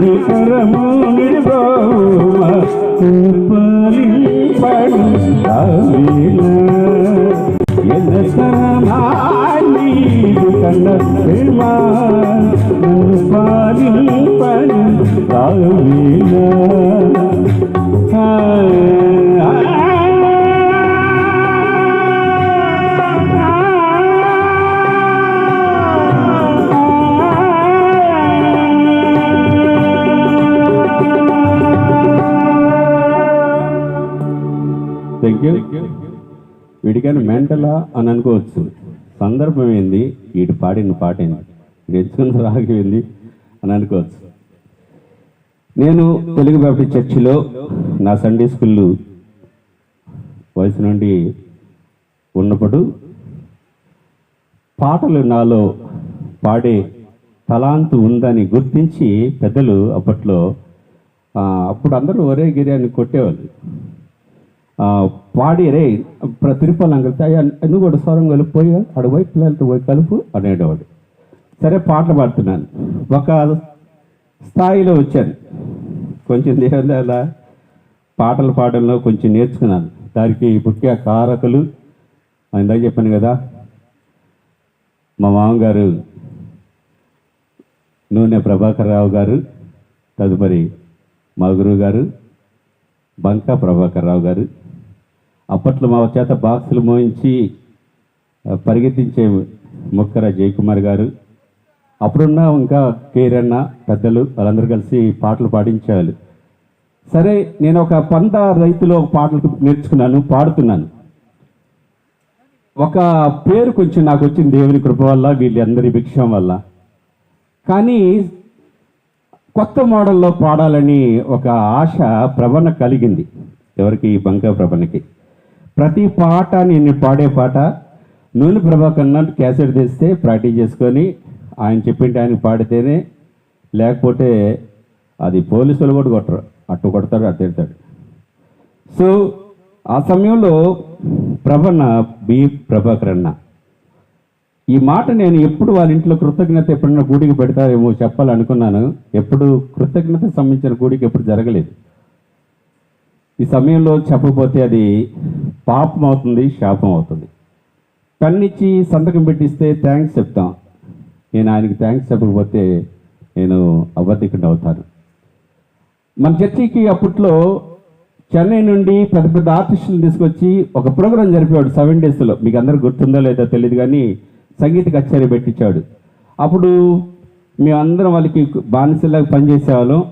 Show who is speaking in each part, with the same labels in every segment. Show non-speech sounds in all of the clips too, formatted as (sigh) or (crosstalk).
Speaker 1: నీ కరము నిడబోమ అందుకని మెంటలా అని అనుకోవచ్చు. సందర్భం ఏంది? వీడు పాడిన పాట ఏంది? వీడు ఎంచుకున్న రాగం ఏంది? అని అనుకోవచ్చు. నేను తెలుగు బ్యాప్టిస్ట్ చర్చిలో నా సండే స్కూల్ వయసు నుండి ఉన్నప్పుడు పాటలు నాలో పాడే తలాంతు ఉందని గుర్తించి పెద్దలు అప్పట్లో అప్పుడు అందరూ ఒరే గిరి అని కొట్టేవాళ్ళు. పాడి రే ప్ర- తిరుపతి కలిపితే అయ్యా నువ్వు కూడా స్వరం కలిపిపోయి అడు పోయి పిల్లలతో పోయి కలుపు అనేటవాడు సరే పాటలు పాడుతున్నాను. ఒక స్థాయిలో వచ్చాను. కొంచెం దేవుని అలా పాటలు పాడడంలో కొంచెం నేర్చుకున్నాను. దానికి ముఖ్య కారకులు ఇందాక చెప్పాను కదా మా మామగారు నూనె ప్రభాకర్ రావు గారు తదుపరి మా గురువు గారు బంకా ప్రభాకర్ రావు గారు అప్పట్లో మా చేత బాక్సులు మోయించి పరిగెత్తించే ముక్కర జయకుమార్ గారు అప్పుడున్న ఇంకా కేరన్న పెద్దలు వాళ్ళందరూ కలిసి పాటలు పాడించేవాళ్ళు సరే నేను ఒక పంట రైతులో పాటలు నేర్చుకున్నాను పాడుతున్నాను. ఒక పేరు కొంచెం నాకు వచ్చింది దేవుని కృప వల్ల వీళ్ళందరి భిక్షం వల్ల. కానీ కొత్త మోడల్లో పాడాలని ఒక ఆశ ప్రవణ కలిగింది. ఎవరికి? బంక ప్రభనకి. ప్రతి పాట నేను పాడే పాట నూనె ప్రభాకర్ కన్నా క్యాసెట్ తెస్తే ప్రాక్టీస్ చేసుకొని ఆయన చెప్పింటే ఆయన పాడితేనే లేకపోతే అది పోలీసులు కూడా కొట్టరు. అటు కొడతాడు అటు తిడతాడు సో ఆ సమయంలో ప్రభన్న బి ప్రభాకర్ అన్న ఈ మాట నేను ఎప్పుడు వాళ్ళ ఇంట్లో కృతజ్ఞత ఎప్పుడైనా గూడికి పెడతారేమో చెప్పాలనుకున్నాను. ఎప్పుడు కృతజ్ఞత సంబంధించిన గూడికి ఎప్పుడు జరగలేదు. ఈ సమయంలో చెప్పకపోతే అది పాపం అవుతుంది శాపం అవుతుంది కన్నిచ్చి సంతకం పెట్టిస్తే థ్యాంక్స్ చెప్తాం. నేను ఆయనకి థ్యాంక్స్ చెప్పకపోతే నేను అబద్ధికుండా అవుతాను. మన చర్చికి అప్పట్లో చెన్నై నుండి పెద్ద పెద్ద ఆర్టిస్టులు తీసుకొచ్చి ఒక ప్రోగ్రాం జరిపేవాడు సెవెన్ డేస్లో మీకు అందరూ గుర్తుందో లేదో తెలియదు కానీ సంగీత కచేరీ పెట్టించాడు. అప్పుడు మేమందరం వాళ్ళకి బానిసలాగా పనిచేసేవాళ్ళం.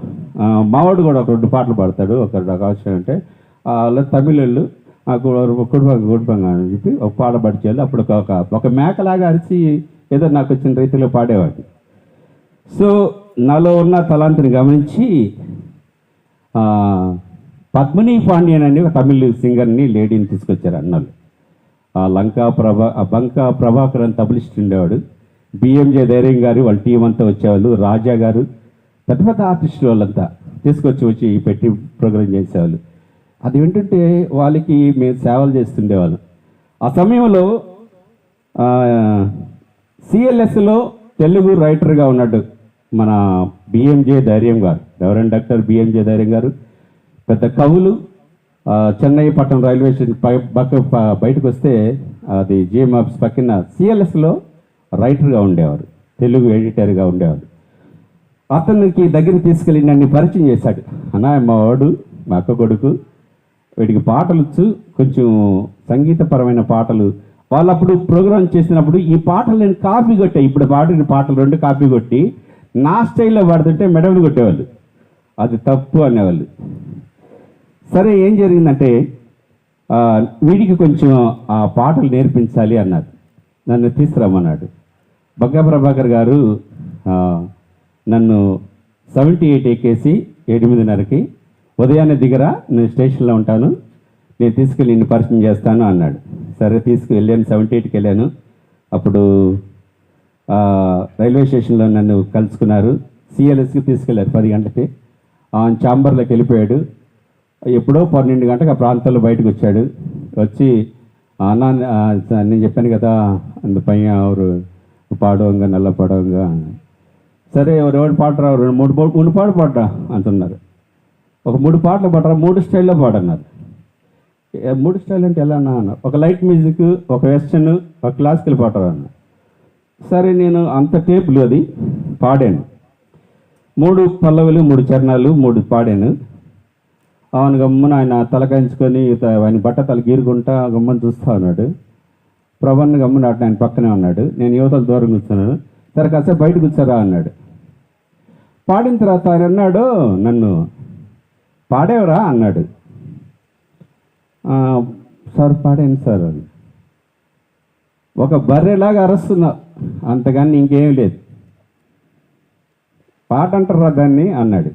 Speaker 1: మావాడు కూడా ఒక రెండు పాటలు పాడతాడు. ఒక అవసరం అంటే వాళ్ళు తమిళళ్ళు కుటుంబ కుటుంబంగా అని చెప్పి ఒక పాట పడిచేయాలి అప్పుడు ఒక ఒక- మేకలాగా అరిచి ఏదో నాకు వచ్చిన రీతిలో పాడేవాడిని సో నాలో ఉన్న తలాంతిని గమనించి పద్మిని పాండ్యన్ అని ఒక తమిళ సింగర్ని లేడీని తీసుకొచ్చారు అన్నలు. ఆ లంకా ప్రభా బంకా ప్రభాకర్ అని తబలిస్ట్ ఉండేవాడు. బిఎంజే ధైర్యం గారు వాళ్ళ టీం అంతా వచ్చేవాళ్ళు. రాజా గారు పెద్ద పెద్ద ఆర్టిస్టులు వాళ్ళంతా తీసుకొచ్చి వచ్చి పెట్టి ప్రోగ్రామ్ చేసేవాళ్ళు. అది ఏంటంటే వాళ్ళకి మేము సేవలు చేస్తుండేవాళ్ళం. ఆ సమయంలో సిఎల్ఎస్లో తెలుగు రైటర్గా ఉన్నాడు మన బిఎంజే ధైర్యం గారు. రెవరెండ్ డాక్టర్ బిఎంజే ధైర్యం గారు? పెద్ద కవులు చెన్నై పట్టణం రైల్వే స్టేషన్ పై పక్క బయటకు వస్తే అది జిఎం ఆఫీస్ పక్కన సిఎల్ఎస్లో రైటర్గా ఉండేవారు. తెలుగు ఎడిటర్గా ఉండేవారు. అతనికి దగ్గరికి తీసుకెళ్ళి నన్ను పరిచయం చేశాడు. అన్నా మా వాడు మా అక్క కొడుకు వీటికి పాటలు కొంచెం సంగీతపరమైన పాటలు. వాళ్ళు అప్పుడు ప్రోగ్రామ్ చేసినప్పుడు ఈ పాటలు నేను కాపీ కొట్టా. ఇప్పుడు పాడిన పాటలు రెండు కాపీ కొట్టి నా స్టైల్లో పాడుతుంటే మెడలు కొట్టేవాళ్ళు. అది తప్పు అనేవాళ్ళు. సరే ఏం జరిగిందంటే వీడికి కొంచెం ఆ పాటలు నేర్పించాలి అన్నారు. నన్ను తీసుకురమ్మన్నాడు. బగ్గా ప్రభాకర్ గారు నన్ను సెవెంటీ ఎయిట్ ఎక్కేసి ఎనిమిదిన్నరకి ఉదయాన్నే దిగరా నేను స్టేషన్లో ఉంటాను. నేను తీసుకెళ్ళి నిన్ను పరిచయం చేస్తాను అన్నాడు. సరే తీసుకువెళ్ళాను సెవెంటీ ఎయిట్కి వెళ్ళాను. అప్పుడు రైల్వే స్టేషన్లో నన్ను కలుసుకున్నారు. సిఎల్ఎస్కి తీసుకెళ్ళారు పది గంటలకి. ఆయన చాంబర్లోకి వెళ్ళిపోయాడు. ఎప్పుడో పన్నెండు గంటలకు ఆ ప్రాంతంలో బయటకు వచ్చాడు. వచ్చి అన్న నేను చెప్పాను కదా అందు పైన ఎవరు పాడవంగా నల్ల పడవంగా సరే ఎవరు ఎవరు పాడరా? రెండు మూడు పాడు మూడు పాడు పాడరా? అంటున్నారు. ఒక మూడు పాటలు పాడరా? మూడు స్టైల్లో పాడన్నారు. మూడు స్టైల్ అంటే ఎలా అన్నా అన్న. ఒక లైట్ మ్యూజిక్ ఒక వెస్టర్న్ ఒక క్లాసికల్ పాడరా అన్న. సరే నేను అంత టేపులు అది పాడాను. మూడు పల్లవులు మూడు చరణాలు మూడు పాడాను. అవును గమ్మున ఆయన తలకాయించుకొని ఆయన బట్ట తల గీరుకుంటా గమ్మని చూస్తా ఉన్నాడు. ప్రభన్న గమ్మున అటు ఆయన పక్కనే ఉన్నాడు. నేను యువతల దూరం కూర్చున్నాను. సరే కాసేపు బయట కూర్చోరా అన్నాడు. పాడిన తర్వాత ఆయన అన్నాడు నన్ను పాడేవరా? అన్నాడు. సార్ పాడాను సార్ అని. ఒక బర్రెలాగా అరుస్తున్నా అంతగాని ఇంకేం లేదు. పాట అంటారా దాన్ని? అన్నాడు.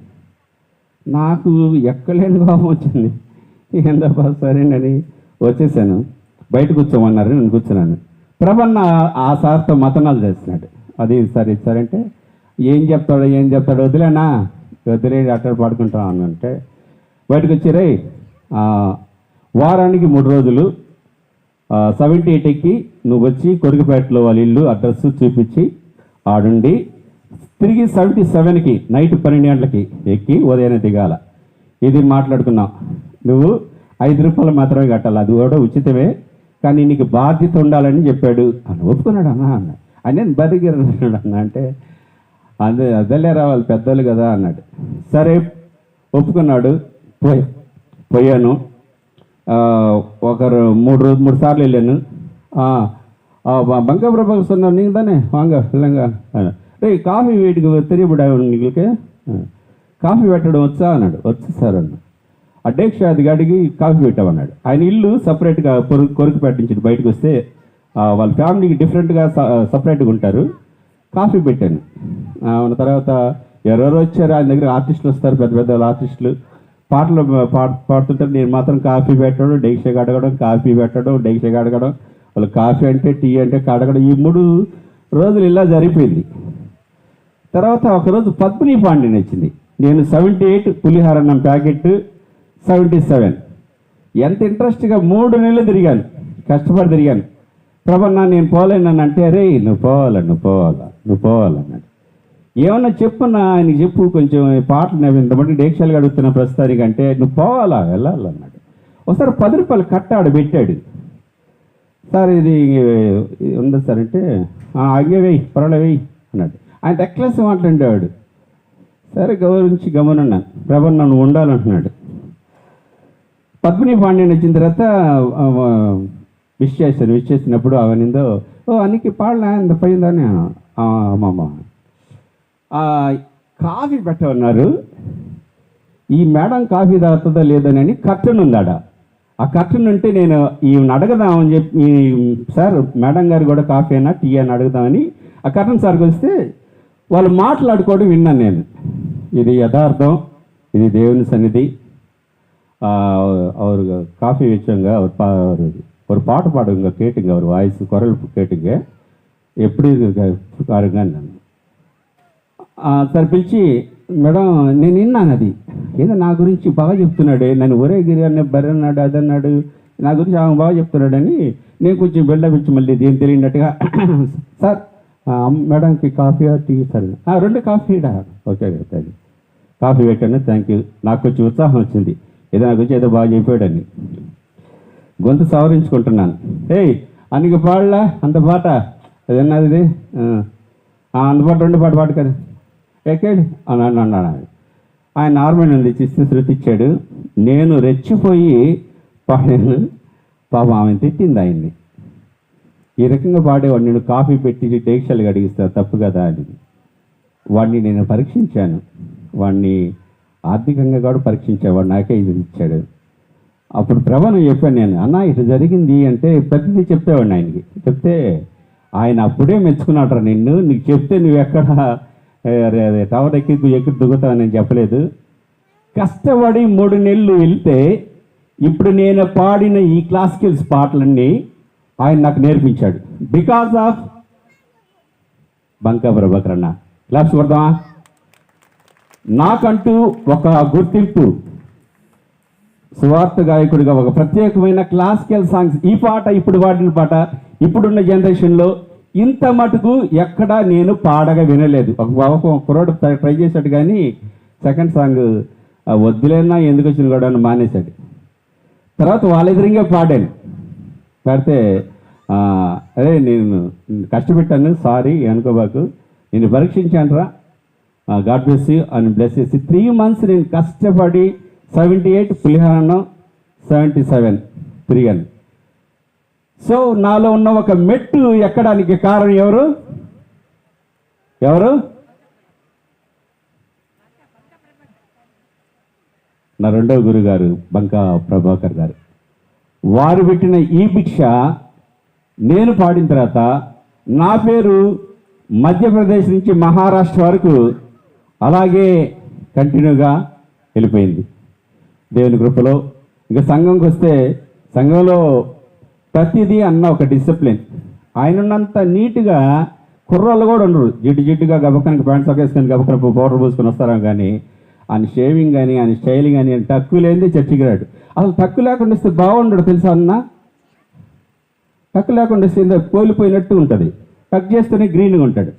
Speaker 1: నాకు ఎక్కలేని కోపం వచ్చింది. ఏందబ్బా సరేనని వచ్చేసాను. బయట కూర్చోమన్నారు నేను కూర్చున్నాను. ప్రభన్న ఆ సార్తో మతనాలు చేస్తున్నాడు. అది సరే ఇచ్చారంటే ఏం చెప్తాడో ఏం చెప్తాడో వదిలేనా? వదిలే అట్ట పాడుకుంటాం అని అంటే బయటకు వచ్చారే వారానికి మూడు రోజులు సెవెంటీ ఎయిట్కి నువ్వు వచ్చి కొరికపేటలో వాళ్ళ ఇల్లు అడ్రస్ చూపించి ఆడుండి. తిరిగి సెవెంటీ సెవెన్కి నైట్ పన్నెండు గంటలకి ఎక్కి ఉదయాన్నే దిగాల. ఇది మాట్లాడుకున్నాం. నువ్వు ఐదు రూపాయలు మాత్రమే కట్టాలి అది కూడా ఉచితమే కానీ నీకు బాధ్యత ఉండాలని చెప్పాడు. అని ఒప్పుకున్నాడు అన్న అన్న. అని బరిగిరు అన్న అంటే అదే అదేలే రావాలి పెద్దోళ్ళు కదా అన్నాడు. సరే ఒప్పుకున్నాడు. పోయి పోయాను ఆ, ఒకరు మూడు రోజు మూడు సార్లు వెళ్ళాను ఆ, ఆ, బ- బంక ప్రభాకర్ சொன்னார் நீங்கள் தானே வாங்க இல்லைங்க రే కాఫీ వీటికి తెలియబడా నీకు కాఫీ పెట్టడం వచ్చా అన్నాడు వచ్చి సార్ అన్న అధ్యక్ష అది గడిగి కాఫీ పెట్టామన్నాడు ఆయన ఇల్లు సపరేట్గా కొరుకు కొరుకు పెట్టించి బయటకు వస్తే ఆ, వాళ్ళ ఫ్యామిలీకి డిఫరెంట్గా సపరేట్గా ఉంటారు కాఫీ పెట్టాను ఆ, ఉన్న తర్వాత ఎవరెవరు వచ్చారు ఆయన దగ్గర ఆర్టిస్టులు వస్తారు పెద్ద పెద్ద వాళ్ళ ఆర్టిస్టులు పాటలు పాడుతుంటే పాడుతుంటారు నేను మాత్రం కాఫీ పెట్టడం డెక్ష కడగడం కాఫీ పెట్టడం డెక్ష కడగడం వాళ్ళు కాఫీ అంటే టీ అంటే కడగడం. ఈ మూడు రోజులు ఇలా జరిపోయింది తర్వాత ఒకరోజు పద్మిని పాండ్యన్ వచ్చింది. నేను సెవెంటీ ఎయిట్ పులిహారన్నం ప్యాకెట్ సెవెంటీ సెవెన్ ఎంత ఇంట్రెస్ట్గా మూడు నెలలు తిరిగాను. కష్టపడి తిరిగాను. ప్రభన్నా నేను పోలేనని అంటే అరే నువ్వు పోవాలా నువ్వు పోవాలా నువ్వు పోవాలన్నాడు ఏమన్నా చెప్పున్నా ఆయనకి చెప్పు కొంచెం పాటలు నేను ఇంతమంది డేక్షాలు అడుగుతున్న ప్రస్తుతానికి అంటే నువ్వు పోవాలా? వెళ్ళాలన్నాడు ఒకసారి పది రూపాయలు కట్టాడు పెట్టాడు. సార్ ఇది ఉంది సార్ అంటే "ఆ, వేయి వెయ్యి పర్వాలే వెయ్యి అన్నాడు. ఆయన ఎక్లెస్ మాట్లాడేవాడు సరే గౌరవించి గమనున్నాను ప్రభు నన్ను ఉండాలంటున్నాడు. పద్మిని పాండ్యన్ వచ్చిన తర్వాత విష్ చేశాను విష్ చేసినప్పుడు అవనిందో ఓ అన్నికి పాడలే ఇంత పోయిందని అమ్మమ్మ. కాఫీ పెట్టమన్నారు ఈ మేడం కాఫీ తాగుతుందా లేదని అని కర్టన్ ఉందాడ ఆ కర్టన్ ఉంటే నేను ఈమెను అడగదామని చెప్పి ఈ సార్ మేడం గారు కూడా కాఫీ అయినా టీ అని అడుగుదామని ఆ కర్టన్ సార్కి వస్తే వాళ్ళు మాట్లాడుకోవడం విన్నాను నేను ఇది యథార్థం ఇది దేవుని సన్నిధి ஆ, அவர் காஃபி வச்சவங்க அவர் பா ஒரு ஒரு பாட்டு பாடுங்க கேட்டுங்க அவர் வாய்ஸ் குரல் கேட்டுங்க எப்படி இருக்கு பாருங்க అన్నాను ఆ, సరే పిలిచి మేడం నేను విన్నాను అది. ఏదో నా గురించి బాగా చెప్తున్నాడే. నన్ను ఒరే గిరి అన్న బర్రె అన్నాడు అదన్నాడు నా గురించి ఆమె బాగా చెప్తున్నాడని నేను కొంచెం బిల్డప్ ఇచ్చి మళ్ళీ దేని తెలియనట్టుగా (clears throat) సార్ మేడంకి కాఫీ టీ సార్ రెండు కాఫీడా ఓకే ఓకే కాఫీ పెట్టాను థ్యాంక్ యూ. నాకు కొంచెం ఉత్సాహం వచ్చింది. ఏదో నా గురించి ఏదో బాగా చెప్పాడని. గొంతు సవరించుకుంటున్నాను. ఏయ్ అన్నికి పాడలా? అంత పాట? అది ఇది అంత పాట రెండు పాట పాట కదా. ఎక్కాడు. అని అన్నాడు అన్నాడు ఆయన. నార్మల్ ఉంది చిస్తు శృతిచ్చాడు. నేను రెచ్చిపోయి పాడాను. పాపం ఆమె తిట్టింది ఆయన్ని. ఈ రకంగా పాడేవాడు. నేను కాఫీ పెట్టి టేక్షలు అడిగిస్తా తప్పు కదా అని వాడిని నేను పరీక్షించాను. వాడిని ఆర్థికంగా కూడా పరీక్షించేవాడు నాకే ఇది ఇచ్చాడు. అప్పుడు ప్రభను చెప్పాను నేను అన్న ఇటు జరిగింది అంటే ప్రతిదీ చెప్పేవాడిని ఆయనకి. చెప్తే ఆయన అప్పుడే మెచ్చుకున్నాడు నిన్ను. నీకు చెప్తే నువ్వు ఎక్కడ టవర్ ఎక్కి ఎక్కి దిగుతావు నేను చెప్పలేదు. కష్టపడి మూడు నెలలు వెళ్తే ఇప్పుడు నేను పాడిన ఈ క్లాసికల్స్ పాటలన్నీ ఆయన నాకు నేర్పించాడు. బికాస్ ఆఫ్ బంకా ప్రభాకర్ అన్న క్లాప్స్ కొడదామా? నాకంటూ ఒక గుర్తింపు. సువార్త గాయకుడిగా ఒక ప్రత్యేకమైన క్లాసికల్ సాంగ్స్ ఈ పాట ఇప్పుడు పాడిన పాట ఇప్పుడున్న జనరేషన్లో ఇంత మటుకు ఎక్కడా నేను పాడగా వినలేదు. ఒక ఒక కుర్రోడు ట్రై చేశాడు కానీ సెకండ్ సాంగ్ వద్దులేనా ఎందుకు వచ్చిన కూడా అని మానేశాడు. తర్వాత వాళ్ళ పాడాను. పాడితే అరే నేను కష్టపెట్టాను సారీ అనుకోబాకు. నేను పరీక్షించానురా గాడ్ బ్లెస్ యూ అని బ్లెస్ చేసి త్రీ మంత్స్ నేను కష్టపడి సెవెంటీ ఎయిట్ పులిహారం సెవెంటీ సెవెన్ తిరిగాను సో నాలో ఉన్న ఒక మెట్టు ఎక్కడానికి కారణం ఎవరు? ఎవరు? నా రెండవ గురుగారు బంకా ప్రభాకర్ గారు. వారు పెట్టిన ఈ భిక్ష నేను పాడిన తర్వాత నా పేరు మధ్యప్రదేశ్ నుంచి మహారాష్ట్ర వరకు అలాగే కంటిన్యూగా వెళ్ళిపోయింది. దేవుని కృపలో. ఇంకా సంఘంకి వస్తే సంఘంలో ప్రతిదీ అన్న ఒక డిసిప్లిన్ ఆయనున్నంత నీట్గా కుర్రాళ్ళు కూడా ఉండరు. జిడ్డు జిడ్డుగా గబక్కనికి ప్యాంట్ సాక్ వేసుకొని గబక్కన పౌడర్ పోసుకొని వస్తారా కానీ ఆయన షేవింగ్ కానీ ఆయన స్టైలింగ్ కానీ ఆయన తక్కువ లేనిదే చర్చికి రాడు అసలు తక్కువ లేకుండా ఇస్తే బాగుండడు తెలుసా అన్న? తక్కువ లేకుండా ఇస్తే ఇంత కోల్పోయినట్టు ఉంటుంది. కట్ చేస్తేనే గ్రీన్గా ఉంటాడు.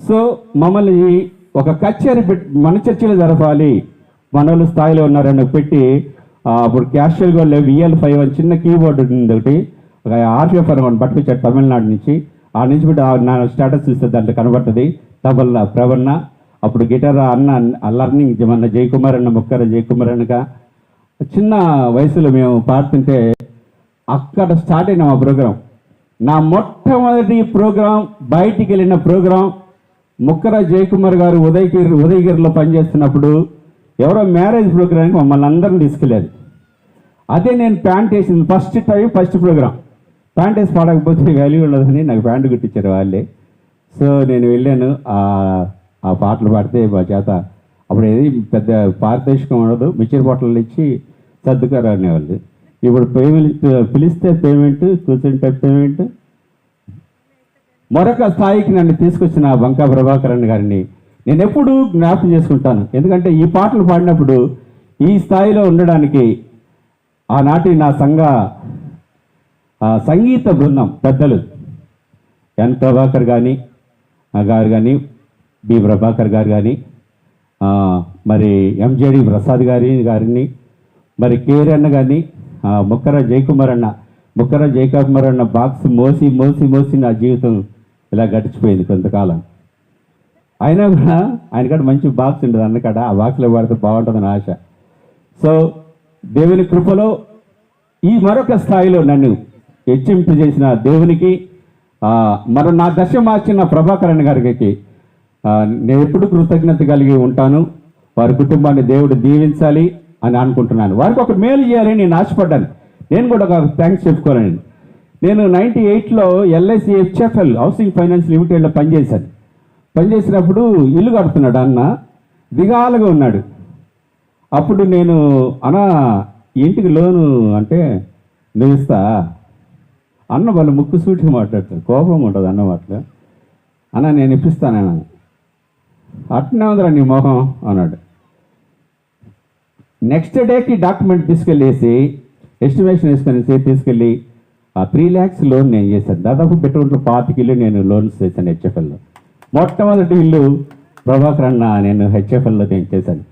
Speaker 1: సో మమ్మల్ని ఒక కచేరీ పెట్టి మన చర్చిలో జరపాలి. మనోళ్ళు స్థాయిలో ఉన్నారని పెట్టి అప్పుడు క్యాషువల్గా విఎల్ ఫైవ్ అని చిన్న కీబోర్డ్ ఉంది ఒకటి. ఒక ఆర్పిఎఫ్ అని ఒకటి పట్టుకొచ్చాడు తమిళనాడు నుంచి. ఆ నుంచి పెట్టి ఆ- నా స్టేటస్ చూస్తే దాంట్లో కనబడుతుంది. తబల్లా ప్రవన్న అప్పుడు గిటార్ అన్న లర్నింగ్ మన జయకుమార్ అన్న ముక్కర జయకుమార్ అన్నగా చిన్న వయసులో మేము పాడుతుంటే అక్కడ స్టార్ట్ అయిన మా ప్రోగ్రాం నా మొట్టమొదటి ప్రోగ్రాం బయటికి వెళ్ళిన ప్రోగ్రాం ముక్కర జయకుమార్ గారు ఉదయగిరి ఉదయగిరిలో పనిచేస్తున్నప్పుడు ఎవరో మ్యారేజ్ ప్రోగ్రామ్కి మమ్మల్ని అందరిని తీసుకెళ్ళారు. అదే నేను ప్యాంట్ వేసింది. First time first program pant వేసి పాడకపోతే వాల్యూ ఉండదని నాకు ప్యాంటు కుట్టించారు వాళ్ళే. సో నేను వెళ్ళాను. ఆ ఆ పాటలు పాడితే మా చేత అప్పుడు ఏది పెద్ద పారితోషికం ఉండదు. మిక్చర్ బాటిల్ ఇచ్చి సర్దుకారు అనేవాళ్ళు ఇప్పుడు పేమెంట్ పిలిస్తే పేమెంట్ కూర్చుంటే పేమెంట్ మరొక స్థాయికి నన్ను తీసుకొచ్చిన బంకా ప్రభాకరన్ గారిని నేను ఎప్పుడూ జ్ఞాపకం చేసుకుంటాను. ఎందుకంటే ఈ పాటలు పాడినప్పుడు ఈ స్థాయిలో ఉండడానికి ఆనాటి నా సంఘ సంగీత బృందం పెద్దలు ఎన్ ప్రభాకర్ కానీ గారు కానీ బి ప్రభాకర్ గారు కానీ మరి ఎంజేడి ప్రసాద్ గారి గారిని మరి కేర్ అన్న కానీ ముక్కర జయకుమార్ అన్న ముక్కర జయకుమార్ అన్న బాక్స్ మోసి మోసి మోసి నా జీవితం ఇలా గడిచిపోయింది కొంతకాలం. అయినా కూడా ఆయన కాడ మంచి బాక్స్ ఉంటుంది అన్నకాడ ఆ బాక్స్లో పడితే బాగుంటుందని ఆశ. సో దేవుని కృపలో ఈ మరొక స్థాయిలో నన్ను హెచ్చింపు చేసిన దేవునికి మరి నా దశ మార్చిన ప్రభాకరణ్ గారికి నేను ఎప్పుడు కృతజ్ఞత కలిగి ఉంటాను. వారి కుటుంబాన్ని దేవుడు దీవించాలి అని అనుకుంటున్నాను. వారికి ఒక మేలు చేయాలని నేను ఆశపడ్డాను. నేను కూడా ఒక థ్యాంక్స్ చెప్పుకోనండి నేను నైంటీ ఎయిట్లో L I C H F L housing finance లిమిటెడ్లో పనిచేశాను. పని చేసినప్పుడు ఇల్లు కడుతున్నాడు అన్న. దిగాలుగా ఉన్నాడు. అప్పుడు నేను అన్నా ఇంటికి లోను అంటే నువ్వు ఇస్తా. అన్న వాళ్ళు ముక్కు సూటిగా మాట్లాడతారు. కోపం ఉంటుంది అన్న మాటలు. అన్న నేను ఇప్పిస్తానన్న అట్నే ఉందిరా నీ మొహం అన్నాడు. నెక్స్ట్ డేకి డాక్యుమెంట్ తీసుకెళ్ళేసి ఎస్టిమేషన్ వేసుకొని తీసుకెళ్ళి ఆ త్రీ ల్యాక్స్ లోన్ నేను చేశాను. దాదాపు పెట్రోల్ పాతికిల్లు నేను లోన్స్ చేశాను హెచ్ఎఫ్ఎల్లో. మొట్టమొదటి ఇల్లు ప్రభాకర్ అన్న నేను హెచ్ఎఫ్ఎల్లో నేను చేశాను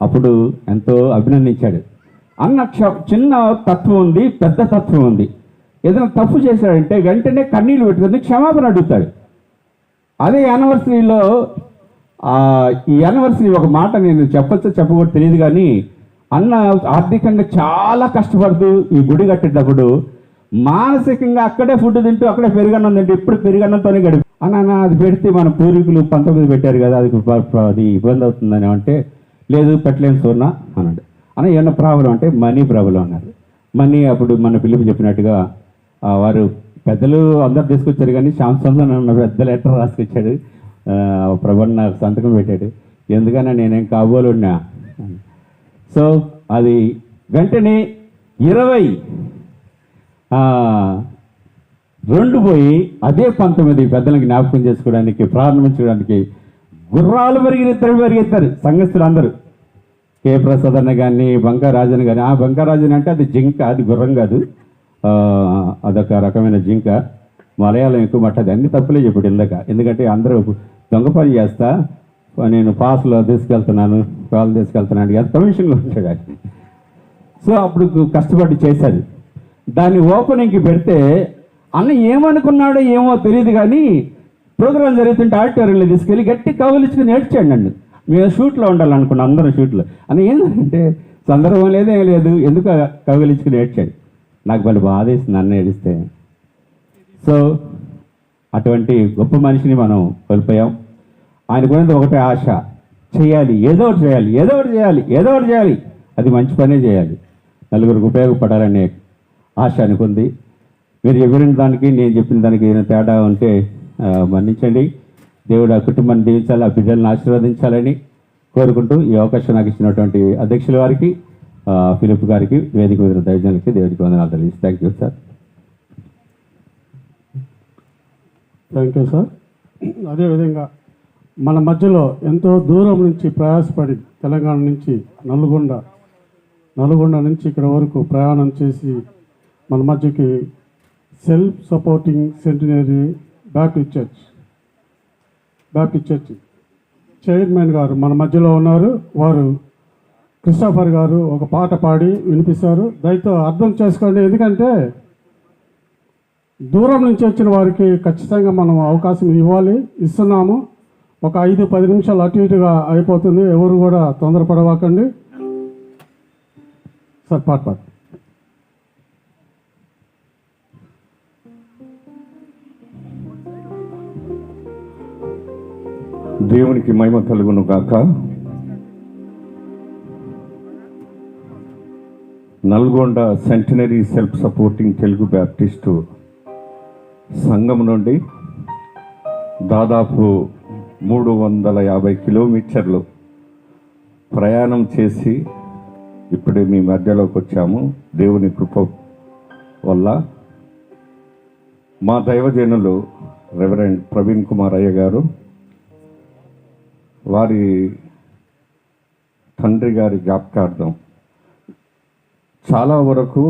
Speaker 1: అప్పుడు ఎంతో అభినందించాడు. అన్న క్ష- చిన్న తత్వం ఉంది పెద్ద తత్వం ఉంది. ఏదైనా తప్పు చేశాడంటే వెంటనే కన్నీళ్ళు పెట్టుకుని క్షమాపణ అడుగుతాడు. అదే యానివర్సరీలో ఈ యానివర్సరీ ఒక మాట నేను చెప్పచ్చో చెప్పకూడదు తెలియదు కానీ అన్న ఆర్థికంగా చాలా కష్టపడుతూ ఈ గుడి కట్టేటప్పుడు మానసికంగా అక్కడే ఫుడ్ తింటూ అక్కడే పెరుగన్నం తింటూ ఇప్పుడు పెరుగన్నంతోనే గడిపి అన్న అది పెడితే మన పూర్వీకులు పంతొమ్మిది పెట్టారు కదా అది అది ఇబ్బంది అవుతుందని అంటే లేదు పెట్టలేము సూర్ణ అన్నాడు. అన్న ఏమన్నా ప్రాబ్లం అంటే మనీ ప్రాబ్లం అన్నారు. మనీ అప్పుడు మన పిలుపు చెప్పినట్టుగా వారు పెద్దలు అందరు తీసుకొచ్చారు కానీ శాంసంగ్ ఉన్న పెద్ద లెటర్ రాసుకొచ్చాడు. ఆ, ప్రభు నాకు సంతకం పెట్టాడు. ఎందుకన్నా నేనేం కాబోలున్నా సో అది వెంటనే ఇరవై రెండు పోయి అదే పంతొమ్మిది పెద్దలకి జ్ఞాపకం చేసుకోవడానికి ప్రారంభించడానికి గుర్రాలు పెరిగిన ఇద్దరు పెరిగిస్తారు సంఘస్థులు అందరూ కే. ప్రసాద్ అన్న కానీ బంకారాజన్ కానీ ఆ బంకారాజన్ అంటే అది జింక అది గుర్రం కాదు. అదొక రకమైన జింక. మలయాళం ఎక్కువ మాట్లాడదు అన్ని తప్పులే చెప్పాడు ఇందాక ఎందుకంటే అందరూ దొంగ పని చేస్తా నేను పాస్లో తీసుకెళ్తున్నాను పాలు తీసుకెళ్తున్నాను ఎంత కమిషన్లో ఉంటాడు అది సో అప్పుడు కష్టపడి చేశారు. దాన్ని ఓపెనింగ్కి పెడితే అన్న ఏమనుకున్నాడో ఏమో తెలియదు కానీ ప్రోగ్రామ్ జరుగుతుంటే ఆడిటోరియంలో తీసుకెళ్ళి గట్టి కవలించుకుని ఏడ్చాడు నన్ను. మేము షూట్లో ఉండాలనుకున్నాం అందరం షూట్లో. అని ఏంటంటే సందర్భం లేదే లేదు ఎందుకు కవలించుకుని ఏడ్చాడు నాకు వాళ్ళు బాధేసింది అన్న ఏడిస్తే. సో అటువంటి గొప్ప మనిషిని మనం కోల్పోయాం. ఆయన గురించి ఒకటే ఆశ చేయాలి ఏదో ఒకటి చేయాలి ఏదో ఒకటి చేయాలి ఏదో ఒకటి చేయాలి. అది మంచి పనే చేయాలి. నలుగురికి ఉపయోగపడాలనే ఆశ అనుకుంది. మీరు చెప్పిన దానికి నేను చెప్పిన దానికి ఏదైనా తేడా ఉంటే మన్నించండి. దేవుడు ఆ కుటుంబాన్ని దీవించాలి ఆ బిడ్డలను ఆశీర్వదించాలని కోరుకుంటూ ఈ అవకాశం నాకు ఇచ్చినటువంటి అధ్యక్షుల వారికి ఫిలిప్ గారికి వేదిక మీద దైవజనులకి దేవుడికి వందనాలు తెలియదు thank you sir.
Speaker 2: Thank you sir. అదేవిధంగా మన మధ్యలో ఎంతో దూరం నుంచి ప్రయాసపడి తెలంగాణ నుంచి నల్గొండ నల్గొండ నుంచి ఇక్కడ వరకు ప్రయాణం చేసి మన మధ్యకి self supporting centenary baptist church baptist church chairman గారు మన మధ్యలో ఉన్నారు. వారు క్రిస్టఫర్ గారు ఒక పాట పాడి వినిపిస్తారు. దయతో అర్థం చేసుకోండి. ఎందుకంటే దూరం నుంచి వచ్చిన వారికి ఖచ్చితంగా మనం అవకాశం ఇవ్వాలి ఇస్తున్నాము. ఒక ఐదు పది నిమిషాలు అటు ఇటుగా అయిపోతుంది. ఎవరు కూడా తొందరపడవాకండి. సార్ పాట పాట
Speaker 3: దేవునికి మహిమ కలుగును గాక. Nalgonda centenary self supporting Telugu baptist సంఘం నుండి దాదాపు మూడు వందల యాభై కిలోమీటర్లు ప్రయాణం చేసి ఇప్పుడే మీ మధ్యలోకి వచ్చాము. దేవుని కృప వల్ల మా దైవజనులు రెవరెండ్ ప్రవీణ్ కుమార్ అయ్య గారు వారి తండ్రి గారి జ్ఞాపకార్థం. చాలా వరకు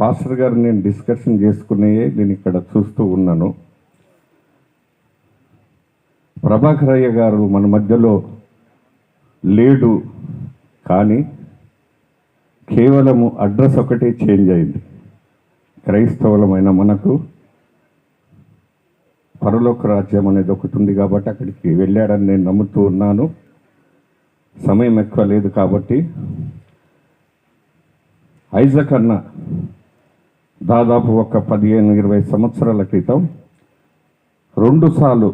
Speaker 3: పాస్టర్ గారు నేను డిస్కషన్ చేసుకునే నేను ఇక్కడ చూస్తూ ఉన్నాను. ప్రభాకరయ్య గారు మన మధ్యలో లేడు కానీ కేవలము అడ్రస్ ఒకటే చేంజ్ అయింది. క్రైస్తవులమైన మనకు పరలోక రాజ్యం అనేది ఒకటి ఉంది కాబట్టి అక్కడికి వెళ్ళాడని నేను నమ్ముతూ ఉన్నాను. సమయం ఎక్కువ లేదు కాబట్టి ఐజక్ అన్న దాదాపు ఒక పదిహేను ఇరవై సంవత్సరాల క్రితం రెండుసార్లు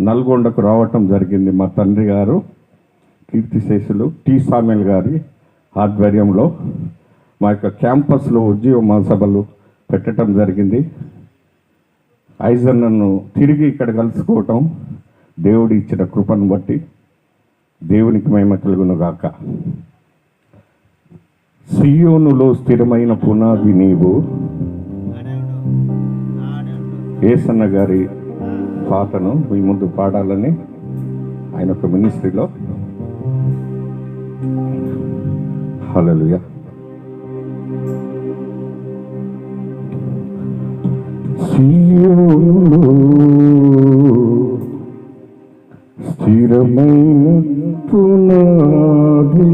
Speaker 3: నల్గొండకు రావటం జరిగింది మా తండ్రి గారు కీర్తిశేషులు టీ సామెల్ గారి ఆధ్వర్యంలో. మా యొక్క క్యాంపస్లో ఉద్యోగ మహాసభలు పెట్టడం జరిగింది. ఐజన్నను తిరిగి ఇక్కడ కలుసుకోవటం దేవుడి ఇచ్చిన కృపను బట్టి దేవునికి మహిమ కలుగును గాక. సియోనులో స్థిరమైన పునాది నీవు. ఏసన్న గారి పాటను మీ ముందు పాడాలని ఆయన ఒక మినిస్ట్రీలో. హలో స్థిరమైన పునాది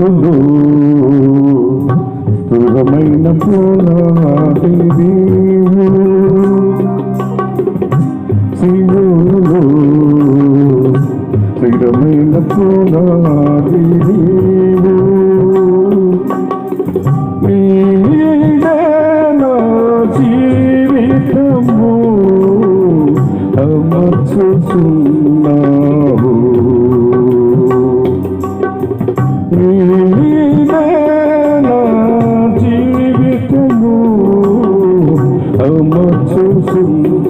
Speaker 3: సియోనులో స్థిరమైన పునాది అమర్చుచున్నావు